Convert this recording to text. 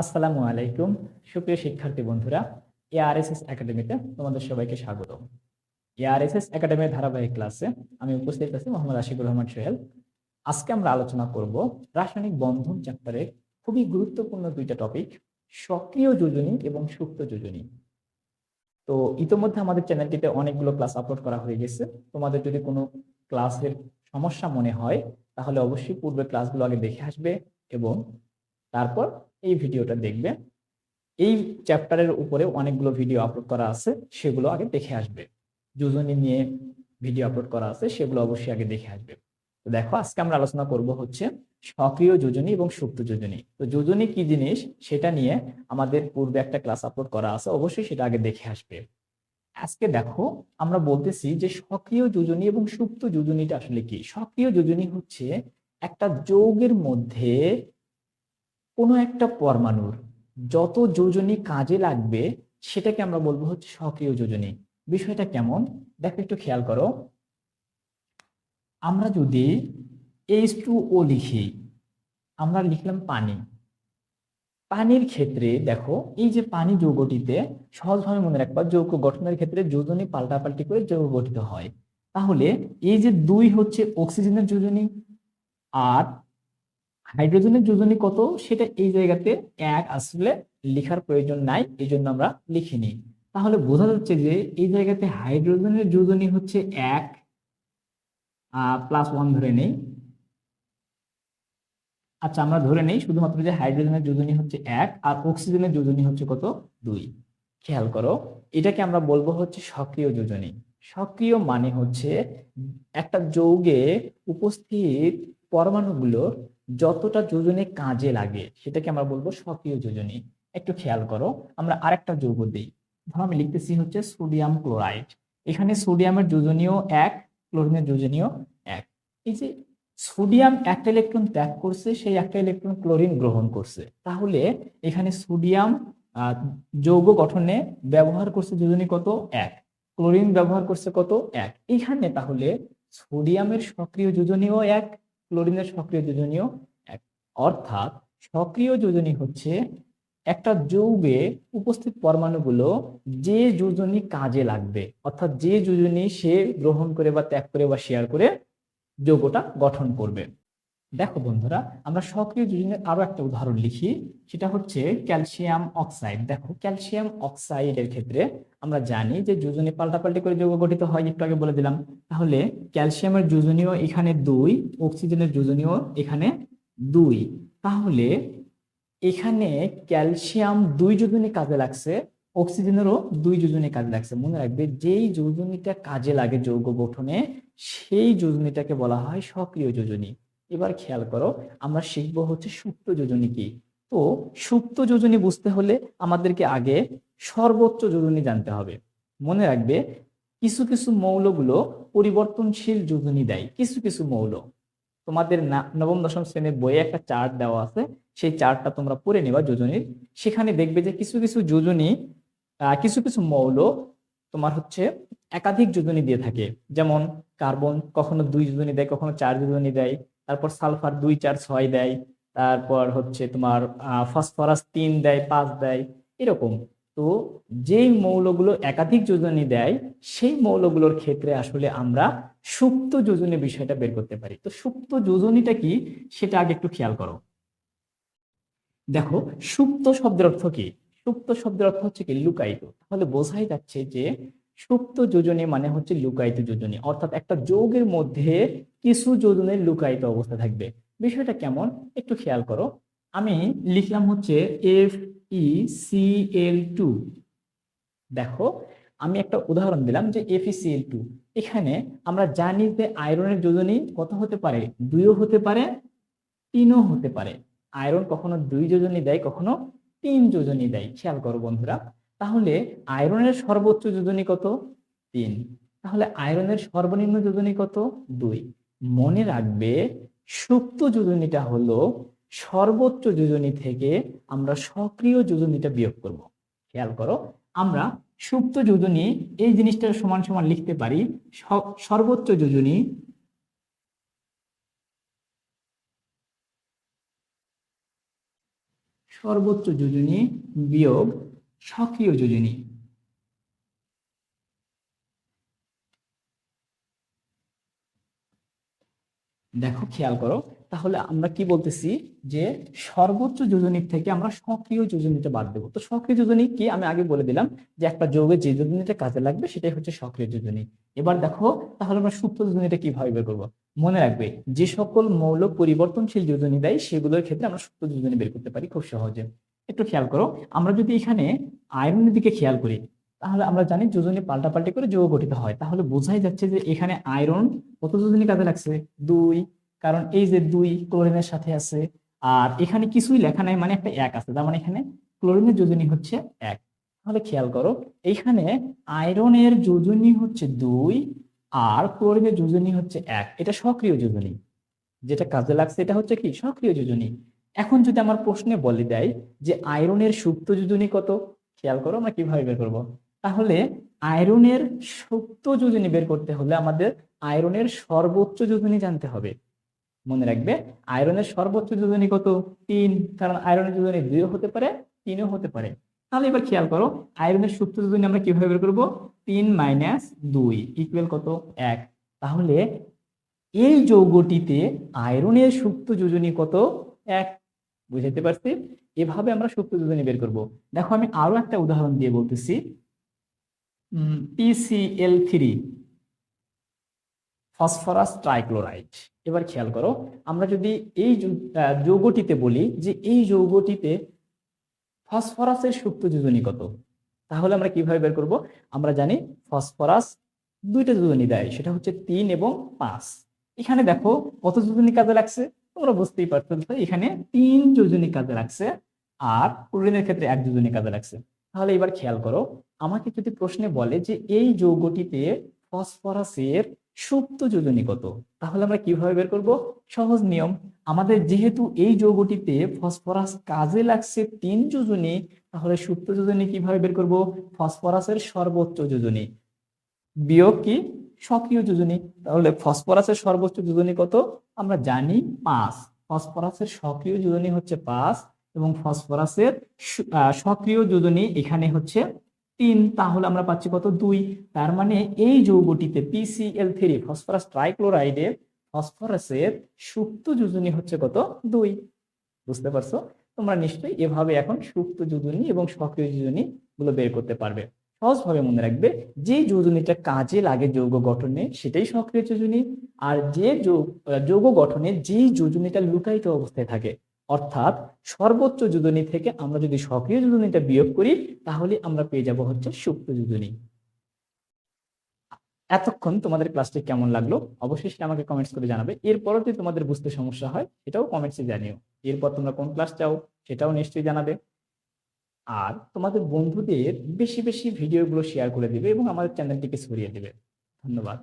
আসসালামু আলাইকুম। সুপ্রিয় শিক্ষার্থী বন্ধুরা এআরএসএস একাডেমিতে তোমাদের সবাইকে স্বাগত। এআরএসএস একাডেমির ধারাবাহিক ক্লাসে আমি উপস্থিত আছি মোহাম্মদ আশিকুর রহমান সোহেল। আজকে আমরা আলোচনা করব রাসায়নিক বন্ধন চ্যাপ্টারে খুবই গুরুত্বপূর্ণ দুইটা টপিক সক্রিয় যোজনী এবং সুপ্ত যোজনী। তো ইতোমধ্যে আমাদের চ্যানেলটিতে অনেকগুলো ক্লাস আপলোড করা হয়ে গেছে। তোমাদের যদি কোনো ক্লাসের সমস্যা মনে হয়, তাহলে অবশ্যই পূর্বের ক্লাসগুলো আগে দেখে আসবে এবং তারপর এই ভিডিওটা দেখবে এই চ্যাপ্টারের উপরে অনেকগুলো ভিডিও আপলোড করা আছে, সেগুলো আগে দেখে আসবে। যোজনী নিয়ে ভিডিও আপলোড করা আছে, সেগুলো অবশ্যই আগে দেখে আসবে। তো দেখো, আজকে আমরা আলোচনা করব হচ্ছে সক্রিয় যোজনী এবং সুপ্ত যোজনী। তো যোজনী কি জিনিস? সেটা নিয়ে আমাদের পূর্বে একটা ক্লাস আপলোড করা আছে, অবশ্যই সেটা আগে দেখে আসবে। আজকে দেখো, আমরা বলতেছি যে সক্রিয় যোজনী এবং সুপ্ত যোজনীটা আসলে কি? সক্রিয় যোজনী হচ্ছে একটা যৌগের মধ্যে কোনো একটা পরমাণুর যত যোজনী কাজে লাগবে, সেটাকে আমরা বলব হচ্ছে সক্রিয় যোজনী। বিষয়টা কেমন? দেখো, একটু খেয়াল করো। আমরা যদি এইচ টু ও লিখি, আমরা লিখলাম পানি। পানির ক্ষেত্রে দেখো, এই যে পানি যৌগটিতে সহজভাবে মনে রাখবা, যৌগ গঠনের ক্ষেত্রে যোজনী পাল্টাপাল্টি করে যৌগ গঠিত হয়। তাহলে এই যে দুই হচ্ছে অক্সিজেনের যোজনী আর হাইড্রোজেনের যোজনী কত? সেটা এই জায়গাতে এক আসলে লেখার প্রয়োজন নাই এই জন্য আমরা লিখিনি তাহলে বোঝা যাচ্ছে যে এই জায়গাতে হাইড্রোজেনের যোজনী হচ্ছে এক প্লাস ওয়ান ধরে নেই। আচ্ছা আমরা ধরে নেই শুধুমাত্র যে হাইড্রোজেনের যোজনী হচ্ছে এক আর অক্সিজেনের যোজনী হচ্ছে কত? দুই। খেয়াল করো, এটাকে আমরা বলব হচ্ছে সক্রিয় যোজনী। সক্রিয় মানে হচ্ছে একটা যৌগে উপস্থিত পরমাণুগুলোর যতটা যোজনে কাজে লাগে, সেটাকে আমরা বলব সক্রিয় যোজনী। একটু খেয়াল করো, আমরা আরেকটা যৌগ দিই। ধরো আমি লিখতেছি হচ্ছে সোডিয়াম ক্লোরাইড। এখানে সোডিয়ামের যোজনীয় এক, ক্লোরিনের যোজনীয় এক। এই যে সোডিয়াম একটা ইলেকট্রন ত্যাগ করছে, সেই একটা ইলেকট্রন ক্লোরিন গ্রহণ করছে। তাহলে এখানে সোডিয়াম যৌগ গঠনে ব্যবহার করছে যোজনী কত? এক। ক্লোরিন ব্যবহার করছে কত? এক। এখানে তাহলে সোডিয়ামের সক্রিয় যোজনীয় এক ক্লোরিনের সক্রিয় যোজনীয় এক। অর্থাৎ সক্রিয় যোজনী হচ্ছে একটা যৌগে উপস্থিত পরমাণুগুলো যে যোজনী কাজে লাগবে, অর্থাৎ যে যোজনী সে গ্রহণ করে বা ত্যাগ করে বা শেয়ার করে যৌগটা গঠন করবে। দেখো বন্ধুরা, আমরা সক্রিয় যোজনের আরও একটা উদাহরণ লিখি, সেটা হচ্ছে ক্যালসিয়াম অক্সাইড। দেখো, ক্যালসিয়াম অক্সাইডের ক্ষেত্রে আমরা জানি যে যোজনী পাল্টাপাল্টি করে যৌগ গঠিত হয়, একটু আগে বলে দিলাম। তাহলে ক্যালসিয়ামের যোজনীয় এখানে দুই, অক্সিজেনের যোজনীয় এখানে দুই। তাহলে এখানে ক্যালসিয়াম দুই যোজনী কাজে লাগছে, অক্সিজেনেরও দুই যোজনী কাজে লাগছে। মনে রাখবে, যেই যোজনীটা কাজে লাগে যৌগ গঠনে, সেই যোজনীটাকে বলা হয় সক্রিয় যোজনী। এবার খেয়াল করো, আমরা শিখব হচ্ছে সুপ্ত যোজনী কি। তো সুপ্ত যোজনী বুঝতে হলে আমাদেরকে আগে সর্বোচ্চ যোজনী জানতে হবে। মনে রাখবে, কিছু কিছু মৌলগুলো পরিবর্তনশীল যোজনী দেয়, কিছু কিছু মৌল। তোমাদের নবম, দশম শ্রেণির বইয়ে একটা চার্ট দেওয়া আছে, সেই চার্টটা তোমরা পড়ে নেবা যোজনীর। সেখানে দেখবে যে কিছু কিছু যোজনী কিছু কিছু মৌল তোমার হচ্ছে একাধিক যোজনী দিয়ে থাকে। যেমন কার্বন কখনো দুই যোজনী দেয়, কখনো চার যোজনী দেয় তারপর সালফার দুই চার ছয় দেয়, তারপর হচ্ছে তোমার ফসফরাস তিন দেয়, পাঁচ দেয়, এরকম। তো যেই মৌলগুলো একাধিক যোজনী দেয়, সেই মৌলগুলোর ক্ষেত্রে আসলে আমরা সুপ্ত যোজনী বিষয়টা বের করতে পারি। তো সুপ্ত যোজনীটা কি? সেটা আগে একটু খেয়াল করো। দেখো, সুপ্ত শব্দের অর্থ কি? সুপ্ত শব্দের অর্থ হচ্ছে কি, লুকায়িত। তাহলে বোঝাই যাচ্ছে যে সুপ্ত যোজনী মানে হচ্ছে লুকায়িত যোজনী। অর্থাৎ একটা যৌগের মধ্যে কিছু যোজনের লুকায়িত অবস্থা থাকবে। বিষয়টা কেমন? একটু খেয়াল করো। আমি লিখলাম হচ্ছে F E C L two দেখো, আমি একটা উদাহরণ দিলাম যে F E C L two এখানে আমরা জানি যে আয়রনের যোজনী কত হতে পারে? দুইও হতে পারে, তিনও হতে পারে। আয়রন কখনো দুই যোজনী দেয়, কখনো তিন যোজনী দেয়। খেয়াল করো বন্ধুরা। তাহলে আয়রনের সর্বোচ্চ যোজনী কত? তিন। তাহলে আয়রনের সর্বনিম্ন যোজনী কত? দুই। মনে রাখবে, সুপ্ত যোজনীটা হলো সর্বোচ্চ যোজনী থেকে আমরা সক্রিয় যোজনীটা বিয়োগ করব। খেয়াল করো, আমরা সুপ্ত যোজনী এই জিনিসটা সমান সমান লিখতে পারি সর্বোচ্চ যোজনী সর্বোচ্চ যোজনী বিয়োগ সক্রিয় যোজনী। দেখো, খেয়াল করো, তাহলে আমরা কি বলতেছি যে সর্বোচ্চ যোজনীর থেকে আমরা সক্রিয় যোজনীটা বাদ দেবো। তো সক্রিয় যোজনী কি? আমি আগে বলে দিলাম যে একটা যৌগে যে যোজনীটা কাজে লাগবে সেটাই হচ্ছে সক্রিয় যোজনী। এবার দেখো, তাহলে আমরা সুপ্ত যোজনীটা কীভাবে বের করব? মনে রাখবে, যে সকল মৌল পরিবর্তনশীল যোজনী দেয়, সেগুলোর ক্ষেত্রে আমরা সুপ্ত যোজনী বের করতে পারি খুব সহজে। একটু খেয়াল করো, আমরা যদি এখানে আয়রনের দিকে খেয়াল করি, তাহলে আমরা জানি যোজনী পাল্টাপাল্টি করে যৌগ গঠিত হয়। তাহলে বোঝাই যাচ্ছে যে এখানে আয়রন কত যোজনী কাজে লাগছে? দুই, কারণ এই যে দুই ক্লোরিনের সাথে আছে, আর এখানে কিছুই লেখা নাই মানে একটা এক আছে, তার মানে এখানে ক্লোরিনের যোজনী হচ্ছে এক। তাহলে খেয়াল করো এইখানে আয়রনের যোজনী হচ্ছে দুই, আর ক্লোরিনের যোজনী হচ্ছে এক। এটা সক্রিয় যোজনী। যেটা কাজে লাগছে, এটা হচ্ছে কি? সক্রিয় যোজনী। এখন যদি আমার প্রশ্নে বলে দেয় যে আয়রনের সুপ্ত যোজনী কত, খেয়াল করো আমরা কীভাবে বের করব? তাহলে আয়রনের সুপ্ত যোজনী বের করতে হলে আমাদের আয়রনের সর্বোচ্চ যোজনী জানতে হবে। মনে রাখবে, আয়রনের সর্বোচ্চ যোজনী কত? তিন, কারণ আয়রনের যোজনী দুইও হতে পারে, তিনও হতে পারে। তাহলে এবার খেয়াল করো, আয়রনের সুপ্ত যোজনী আমরা কীভাবে বের করব? তিন মাইনাস দুই ইকুয়াল কত? এক। তাহলে এই যৌগটিতে আয়রনের সুপ্ত যোজনী কত? এক। বুঝাতে পারছি? এভাবে আমরা সুপ্ত যোজনী বের করব। দেখো, আমি আরও একটা উদাহরণ দিয়ে বলতেছি। পিসিএল থ্রি ফসফরাস ট্রাইক্লোরাইড এবার খেয়াল করো, আমরা যদি এই যৌগটিতে বলি যে এই যৌগটিতে ফসফরাসের সুপ্ত যোজনী কত, তাহলে আমরা কীভাবে বের করব? আমরা জানি ফসফরাস দুইটা যোজনী দেয়, সেটা হচ্ছে তিন এবং পাঁচ। এখানে দেখো, কত যোজনী কাজে লাগছে? তোমরা বুঝতেই পারছ তো এখানে তিন যোজনী কাজে লাগছে আর ক্লোরিনের ক্ষেত্রে এক যোজনী কাজে লাগছে। তাহলে এবার খেয়াল করো, আমাকে যদি প্রশ্নে বলে যে এই যৌগটিতে ফসফরাসের সুপ্ত যোজনী কত, তাহলে আমরা কীভাবে বের করব? সহজ নিয়ম, আমাদের যেহেতু এই যৌগটিতে ফসফরাস কাজে লাগছে তিন যোজনী, তাহলে সুপ্ত যোজনী কীভাবে বের করব? ফসফরাসের সর্বোচ্চ যোজনী। বিয়োগ কি? সক্রিয় যোজনী। তাহলে ফসফরাসের সর্বোচ্চ যোজনী কত? আমরা জানি পাঁচ। ফসফরাসের সক্রিয় যোজনী হচ্ছে পাঁচ এবং ফসফরাসের সক্রিয় যোজনী এখানে হচ্ছে তিন। তাহলে আমরা পাচ্ছি কত? দুই। তার মানে এই যৌগটিতে পিসিএল থ্রি ফসফরাস ট্রাইক্লোরাইডে ফসফরাসের সুপ্ত যোজনী হচ্ছে কত? দুই। বুঝতে পারছ? তোমরা নিশ্চয়ই এভাবে এখন সুপ্ত যোজনী এবং সক্রিয় যোজনী গুলো বের করতে পারবে। সহজভাবে মনে রাখবে যে যোজনীটা কাজে লাগে যৌগ গঠনে, সেটাই সক্রিয় যোজনী। আর যে যৌগ গঠনে যেই যোজনীটা লুকায়িত অবস্থায় থাকে, অর্থাৎ সর্বোচ্চ যোজনী থেকে আমরা যদি সক্রিয় যোজনীটা বিয়োগ করি, তাহলে আমরা পেয়ে যাব হচ্ছে সুপ্ত যোজনী। এতক্ষণ তোমাদের ক্লাসটি কেমন লাগল? অবশ্যই সেটা আমাকে কমেন্টস করে জানাবে। এরপরও যদি তোমাদের বুঝতে সমস্যা হয়, সেটাও কমেন্টসে জানিও। এরপর তোমরা কোন ক্লাস চাও, সেটাও নিশ্চয়ই জানাবে। আর তোমাদের বন্ধুদের বেশি বেশি ভিডিওগুলো শেয়ার করে দেবে এবং আমাদের চ্যানেলটিকে ছড়িয়ে দেবে। ধন্যবাদ।